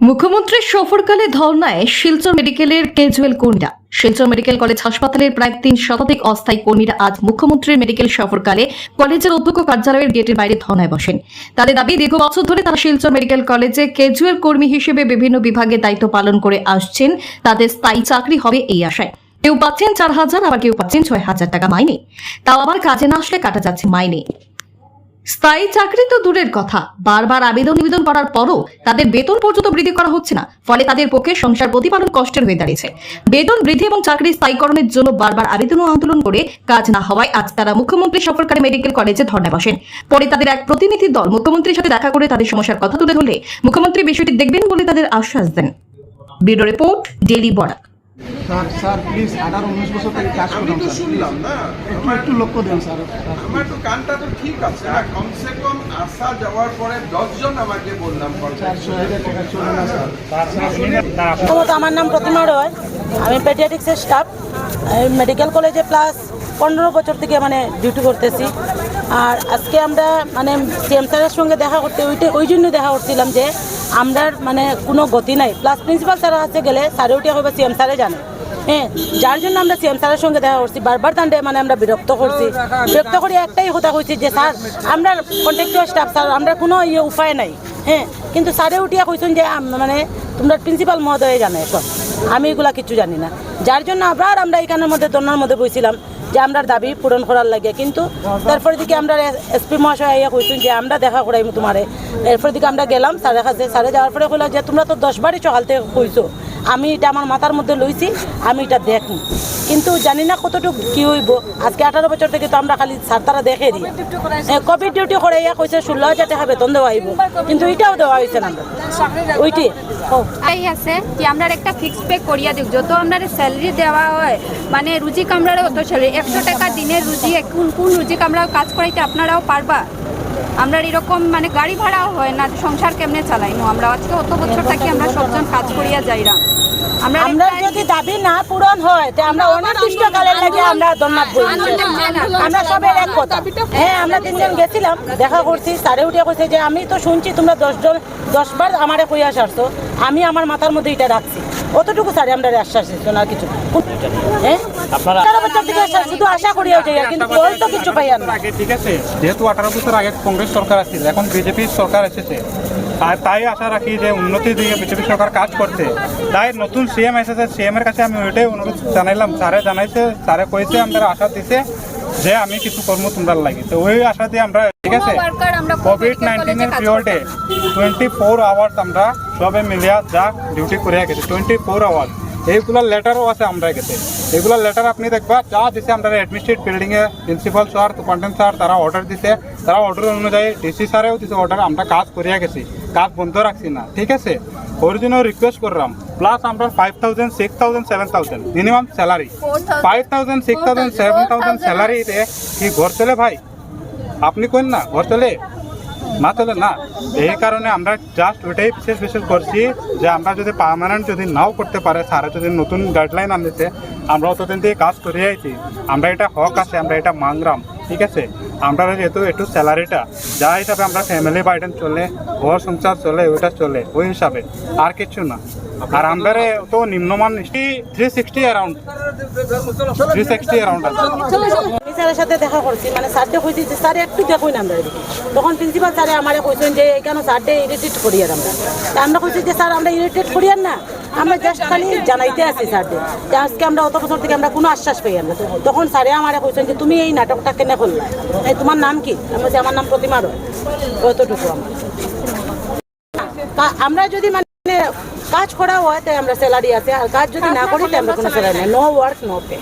মুখ্যমন্ত্রীর সফরকালে ধর্নায় শিলচর মেডিকেলের ক্যাজুয়াল কর্মীরা। শিলচর মেডিকেল কলেজ হাসপাতালের প্রায় তিন শতাধিক অস্থায়ী কর্মীরা আজ মুখ্যমন্ত্রীর মেডিকেল সফরকালে কলেজের অধ্যক্ষ কার্যালয়ের গেটের বাইরে ধর্নায় বসেন। তাদের দাবি, দীর্ঘ বছর ধরে তারা শিলচর মেডিকেল কলেজে ক্যাজুয়াল কর্মী হিসেবে বিভিন্ন বিভাগে দায়িত্ব পালন করে আসছেন। তাদের স্থায়ী চাকরি হবে এই আশায়। কেউ পাচ্ছেন চার হাজার, আবার কেউ পাচ্ছেন ছয় হাজার টাকা মাইনে। তাও আবার কাজে না আসলে কাটা যাচ্ছে মাইনে। স্থায়ী চাকরি তো দূরের কথা। বারবার আবেদন নিবেদন করার পরও তাদের বেতন পর্যন্ত বৃদ্ধি করা হচ্ছে না, ফলে তাদের পক্ষে সংসার প্রতিপালন কষ্টের হয়ে দাঁড়িয়েছে। বেতন বৃদ্ধি এবং চাকরি স্থায়ীকরণের জন্য বারবার আবেদন ও আন্দোলন করে কাজ না হওয়ায় আজ তারা মুখ্যমন্ত্রী সফরকারী মেডিকেল কলেজে ধর্ণায় বসেন। পরে তাদের এক প্রতিনিধি দল মুখ্যমন্ত্রীর সাথে দেখা করে তাদের সমস্যার কথা তুলে ধরলে মুখ্যমন্ত্রী বিষয়টি দেখবেন বলে তাদের আশ্বাস দেন। Bureau report daily Barak. Sir sir please আঠারো উনিশ বছর থেকে কাজ করলাম তো শুনলাম না। একটু একটু লক্ষ্য দেন স্যার। আমার তো গানটা তো ঠিক আছে আর কমসে কম আসা যাওয়ার পরে দশজন আমাকে বললাম প্রথমত আমার নাম প্রতিমা রয়। আমি পেডিয়াট্রিক্সের স্টাফ মেডিকেল কলেজে প্লাস পনেরো বছর থেকে মানে ডিউটি করতেছি। আর আজকে আমরা মানে সিএম স্যারের সঙ্গে দেখা করতে ওইটা ওই জন্য দেখা করছিলাম যে আমরার মানে কোনো গতি নাই। প্লাস প্রিন্সিপাল স্যারের কাছে গেলে স্যারে উঠে হবে সিএম স্যারে জানে হ্যাঁ যার জন্য আমরা সিএম স্যারের সঙ্গে দেখা করছি, বারবার তান্ডে মানে আমরা বিরক্ত করছি। বিরক্ত করে একটাই কথা কইছি যে, স্যার, আমরা কন্ট্রাক্টর স্টাফ স্যার, আমরা কোনো ইয়ে উপায় নাই। হ্যাঁ কিন্তু স্যারে উঠিয়া কইছেন যে মানে তোমরা প্রিন্সিপাল মহোদয় জানে এখন। আমি এগুলা কিছু জানি না। যার জন্য আবার আমরা এখানের মধ্যে দন্যার মধ্যে বইছিলাম। যে আমরা দাবি পূরণ করার লাগে। কিন্তু তারপরে দিকে আমরা এসপি মহাশয় আইয়া কইছেন যে আমরা দেখা করাইম তোমারে। এরপর দিকে আমরা গেলাম স্যারের কাছে স্যারে যাওয়ার পরে কইলাম যে তোমরা তো দশবারই সকাল থেকে কইছো। আমি এটা আমার মাথার মধ্যে লইছি, আমি এটা দেখুন কিন্তু জানি না কতটুকু কি হইব। আজকে আঠারো বছর থেকে তো আমরা খালি স্যার তারা দেখে দিই। কোভিড ডিউটি করে ইয়া কইছে ষোলো হাজার টাকা বেতন দেওয়া হইব। কিন্তু এটাও দেওয়া হয়েছে না। ওইটি। এই আছে কি আমরা একটা ফিক্সড পে করিয়া দিই যত আমরা স্যালারি দেওয়া হয় মানে রুজি কামড়ারও অত স্যালারি একশো টাকা দিনের রুজি কোন কোন রুজি কামড়া কাজ করাইতে আপনারাও পারবা। আমরা এরকম মানে গাড়ি ভাড়াও হয় না সংসার কেমনে চালাইনো? আমরা আজকে অত বছর থাকি আমরা সবজন কাজ করিয়া যাইরা। আমরা যদি দাবি না পূরণ হয় তে আমরা অনির্দিষ্টকালের লাগে আমরা বই আমরা সবের এক কথা হ্যাঁ আমরা তিনজন গেছিলাম দেখা করছি স্যারে উঠে কইছে যে আমি তো শুনছি তোমরা দশজন দশবার আমারে কইয়া সারছো আমি আমার মাথার মধ্যে এটা রাখছি। অতটুকু স্যারে আমরা আশ্বাস দিচ্ছি না কিছু হ্যাঁ? আঠারো বছর থেকে শুধু আশা কিন্তু তো কিছু পাই না। ঠিক আছে? যেহেতু আঠারো বছর আগে কংগ্রেস সরকার আছিল এখন বিজেপি সরকার এসেছে। আর তাই আশা রাখি যে উন্নতির দিকে বিজেপি সরকার কাজ করছে। তাই নতুন সিএম এসেছে সিএম এর কাছে আমি ওইটাই অনুরোধ জানাইলাম। স্যারে জানাইছে স্যারে কইছে আমাদের আশা দিছে যে আমি কিছু কর্ম তোমরা লাগি। তো ওই আশা দিয়ে আমরা ঠিক আছে? কোভিড নাইন্টিনের পিরিয়ডে টোয়েন্টি ফোর আওয়ার্স আমরা সবে মিলিয়া যা ডিউটি করে গেছি। টোয়েন্টি ফোর আওয়ার্স এইগুলোর লেটারও আছে আমরা গেছে এগুলোর লেটার আপনি দেখবা যা দিছে আমরা অ্যাডমিনিস্ট্রেট বিল্ডিং এ প্রিন্সিপাল স্যার সুপারিনটেন্ডেন্ট স্যার তারা অর্ডার দিছে। তারা অর্ডার অনুযায়ী ডিসি স্যারেও দিছে অর্ডার আমরা কাজ করিয়া গেছি। কাজ বন্ধ রাখছি না ঠিক আছে? ওর জন্য রিকোয়েস্ট করলাম প্লাস আমরা five thousand six thousand seven thousand minimum salary five thousand six thousand seven thousand স্যালারিতে কি ঘর চলে ভাই? আপনি কোন না ঘর চলে? না, তাহলে না। এই কারণে আমরা জাস্ট ওইটাই বিশেষ বিশেষ করছি যে আমরা যদি পার্মানেন্ট যদি নাও করতে পারে সারা যদি নতুন গাইডলাইন আনতেছে, আমরা অতদিন দিয়ে কাজ করে আইছি আমরা এটা হক আছে, আমরা এটা মাংরাম ঠিক আছে? আমরা যেহেতু একটু স্যালারিটা, যা হিসাবে আমরা ফ্যামিলি বাইডেন চলে, ঘর সংসার চলে, ওইটা চলে, ওই হিসাবে, আর কিছু না। আর আমরা তো নিম্নমান three sixty around three sixty around আছে। স্যারের সাথে দেখা করছি মানে স্যারটে কইছি যে, স্যার, একটু দেখুন আমরা তখন প্রিন্সিপাল স্যারে আমারে কইছেন যে কেন স্যারটে ইরিটেট করিয়ার আমরা? আমরা কইছি যে, স্যার, আমরা ইরিটেট করিয়ার না। আমরা জাস্ট খালি জানাইতে আছি স্যারকে যে আজকে আমরা অত বছর থেকে আমরা কোনো আশ্বাস পাই না। তখন স্যারে আমার কইছেন যে তুমি এই নাটকটা কেন করলে এই তোমার নাম কি? আমি বলছি, আমার নাম প্রতিমা রয়। কতটুকু আমার। আমরা যদি মানে কাজ করা হয় তাই আমরা স্যালারি আছে। আর কাজ যদি না করি তাই আমরা কোনো স্যালারি নেই। No work no pay